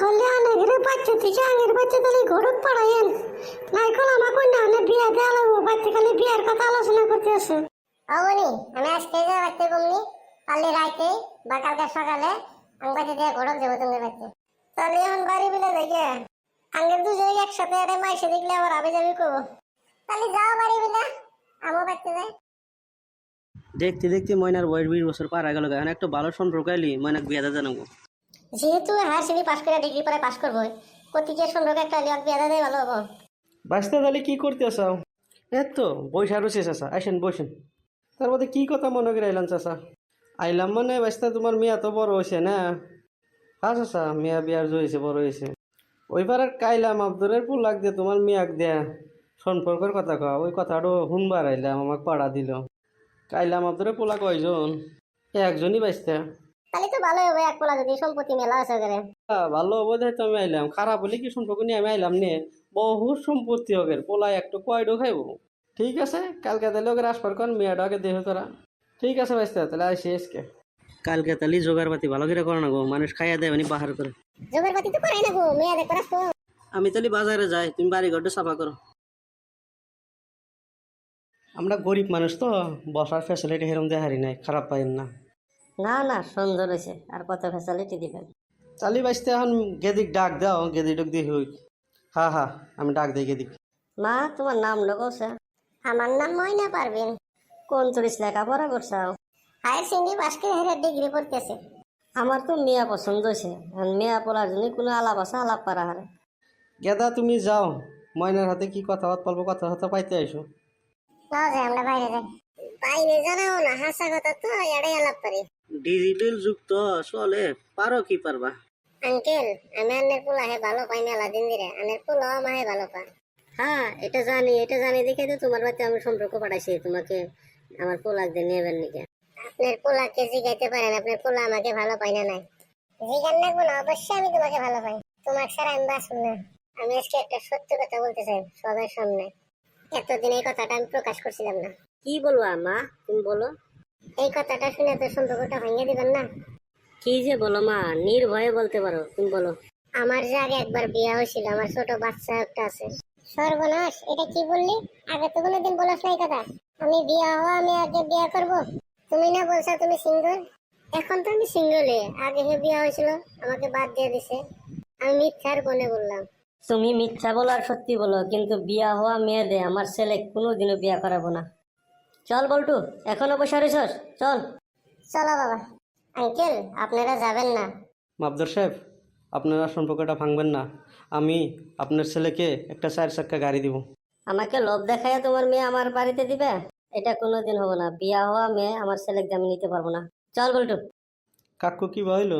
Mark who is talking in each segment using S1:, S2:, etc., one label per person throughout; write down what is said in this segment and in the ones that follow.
S1: হলে আনেগরে বাচ্চা থেকে আগের বাচ্চা তাহলে ঘরত পড়াইয়েন। নাইকল আমার কন্যা আনে বিয়া দেওয়া লাগবো বাচ্চা খালি বিয়ার কথা আলোচনা করতে আছে
S2: অবনি আমি আজকে যা বাচ্চা কমনি কালি রাইতে বা কালকে সকালে আমি বাচ্চা দিয়ে যাব তোমাদের বাচ্চা।
S1: তাহলে এখন বাড়ি বিলে দেখে আগের দুজনে একসাথে আরে মাইসে দেখলে আবার আবে যাবি কব।
S2: তাহলে যাও বাড়ি বিনা আমও বাচ্চা যায়
S3: দেখতে দেখতে ময়নার বয়স বিশ বছর পার গেল এখন একটা ভালো সম্পর্ক এলি ময়নাক বিয়ে জানাব।
S1: যেহেতু হায়ার সেকেন্ডারি পাস করে ডিগ্রি পরে পাস করব কতিকে সুন্দর একটা লিয়াক বিয়া ভালো হব।
S3: বাঁচতে তাহলে কি করতে আসাও এত তো বৈশা রয়েছে চাষা আসেন, বসেন। তার মধ্যে কি কথা মনে করে আইলাম চাষা আইলাম মানে বাঁচতে তোমার মেয়া তো বড় হয়েছে না? হ্যাঁ চাষা মেয়া বিয়ার জয়েছে বড় হয়েছে। ওইবার আর কাইলাম আব্দুরের পুল লাগ তোমার মেয়াক দেয়া। সম্পর্কের কথা কওয়া ওই কথাটা শুনবার আইলাম, আমাকে পাড়া দিল। কাইলাম আব্দুরের পোলা কয়জন? একজনই বাঁচতে
S1: তাহলে তো ভালো হবে এক পোলা যদি সম্পত্তি মেলা আছে করে
S3: আহ, ভালো হব তো আমি আইলাম। খারাপ হলে কি সম্পর্ক নিয়ে আমি আইলাম নে? বহুত সম্পত্তি হবে পোলা একটু কয়ডো খাইবো। ঠিক আছে কালকে তাহলে ওকে আসবার কর মেয়েটাকে দেহ করা ঠিক আছে ভাই তাহলে আসি আজকে। কালকে তাহলে জোগাড় পাতি ভালো করে করো না গো মানুষ খাইয়া দেয় মানে বাহার করে।
S1: জোগাড় পাতি তো করাই না গো মেয়ে দেখ করা
S3: আমি তাহলে বাজারে যাই তুমি বাড়ি ঘরটা সাফা করো। আমরা গরিব মানুষ তো বসার ফ্যাসিলিটি হেরম দিয়ে হারি নাই খারাপ পাইন না।
S1: না না সুন্দর হয়েছে আর কত ফ্যাসিলিটি দিবেন
S3: চালি বাঁচতে এখন গেদিক ডাক দাও গেদি ডাক দিয়ে হই। হ্যাঁ হ্যাঁ আমি ডাক দিই গেদিক।
S1: মা তোমার নাম লগছে
S2: আমার নাম ময়না পারবেন
S1: কোন চল্লিশ লেখাপড়া করছাও
S2: হায়ার সেকেন্ডারি পাস করে হেরে ডিগ্রি পড়তেছে
S1: আমার তো মেয়া পছন্দ হয়েছে। আর মেয়া পড়ার জন্য কোনো আলাপ আছে আলাপ করা হারে
S3: গেদা তুমি যাও। ময়নার হাতে কি কথা বলব কথা কথা পাইতে আইসো
S2: যাও যাই আমরা বাইরে যাই। বাইরে জানাও না হাসা কথা তো এড়াই আলাপ পারি
S3: ডিজিটাল যুগ তো চলে পারো কি পারবা?
S2: আঙ্কেল আমি আনের পোলা হে ভালো পাই মেলা দিন দিরে। আনের পোলা আমাহে ভালো পায়।
S1: হ্যাঁ এটা জানি এটা জানি দেখে তো তোমার বাড়িতে আমি সম্পর্ক পাঠাইছি তোমাকে আমার পোলাক দিয়ে নেবেন নাকি?
S2: আপনার পোলাকে জিগাইতে পারেন আপনার পোলা আমাকে ভালো পাই না নাই। জিগান না অবশ্যই আমি তোমাকে ভালো পাই। তোমার ছাড়া আমি বাঁচব না। আমি আজকে একটা সত্য কথা বলতে চাই সবার সামনে। এতদিন এই কথাটা আমি প্রকাশ করছিলাম না।
S1: কি বলব মা তুমি বলো।
S2: এই কথাটা শুনে তো সম্পর্কটা ভেঙে দিবেন না?
S1: কি যে বলো মা নির্ভয়ে বলতে পারো তুমি বলো।
S2: আমার যে আগে একবার বিয়ে হয়েছিল আমার ছোট বাচ্চা একটা আছে। সর্বনাশ এটা কি বললি? আগে তো কোনোদিন বলাস নাই কথা। আমি বিয়ে হওয়া আমি আগে বিয়ে করব। তুমি না বলছো তুমি সিঙ্গল? এখন তো আমি সিঙ্গলে আগে হে বিয়ে হয়েছিল আমাকে বাদ দিয়ে দিছে। আমি মিথ্যার কোনে বললাম।
S1: তুমি মিথ্যা বলো আর সত্যি বলো কিন্তু বিয়া হওয়া মেয়েদের আমার ছেলে কোনোদিনও বিয়া করাবো না। চল বল্টু এখনও বসে রয়েছস চল।
S2: চলো বাবা। আঙ্কেল আপনারা যাবেন না।
S3: মাবদর সাহেব আপনারা সম্পর্কটা ভাঙবেন না। আমি আপনার ছেলেকে একটা চার চাক্কা গাড়ি দিব।
S1: আমাকে লোভ দেখাইয়া তোমার মেয়ে আমার বাড়িতে দিবে? এটা কোনোদিন হব না। বিয়া হওয়া মেয়ে আমার ছেলেকে আমি নিতে পারব না। চল বল্টু।
S3: কাকু কি বইল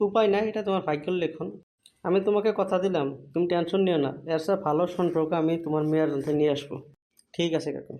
S3: উপায় নাই এটা তোমার ভাগ্যের লেখন। আমি তোমাকে কথা দিলাম তুমি টেনশন নিও না। এর সাথে ভালো সম্পর্ক আমি তোমার মেয়ের মধ্যে নিয়ে আসব। ঠিক আছে কাকু।